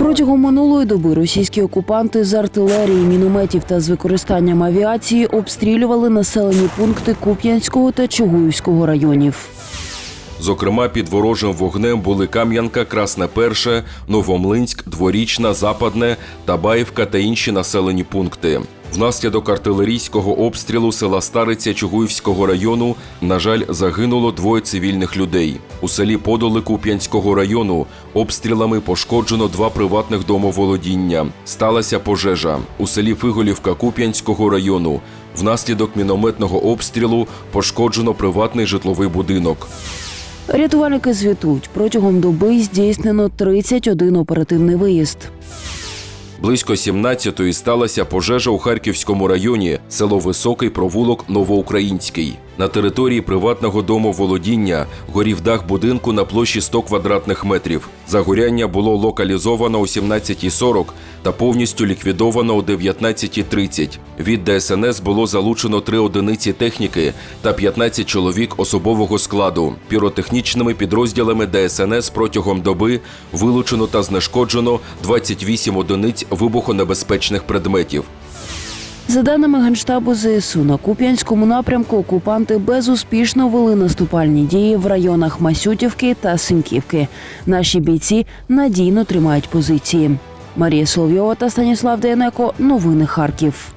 Протягом минулої доби російські окупанти з артилерії, мінометів та з використанням авіації обстрілювали населені пункти Куп'янського та Чугуївського районів. Зокрема, під ворожим вогнем були Кам'янка, Красне Перше, Новомлинськ, Дворічна, Западне, Табаївка та інші населені пункти. Внаслідок артилерійського обстрілу села Стариця Чугуївського району, на жаль, загинуло двоє цивільних людей. У селі Подоли Куп'янського району обстрілами пошкоджено два приватних домоволодіння. Сталася пожежа. У селі Фиголівка Куп'янського району внаслідок мінометного обстрілу пошкоджено приватний житловий будинок. Рятувальники звітують, протягом доби здійснено 31 оперативний виїзд. Близько 17-ї сталася пожежа у Харківському районі, село Високий провулок Новоукраїнський. На території приватного дому володіння горів дах будинку на площі 100 квадратних метрів. Загоряння було локалізовано о 17.40 та повністю ліквідовано о 19.30. Від ДСНС було залучено три одиниці техніки та 15 чоловік особового складу. Піротехнічними підрозділами ДСНС протягом доби вилучено та знешкоджено 28 одиниць вибухонебезпечних предметів. За даними Генштабу ЗСУ, на Куп'янському напрямку окупанти безуспішно вели наступальні дії в районах Масютівки та Синьківки. Наші бійці надійно тримають позиції. Марія Соловйова та Станіслав Дейнеко. Новини Харків.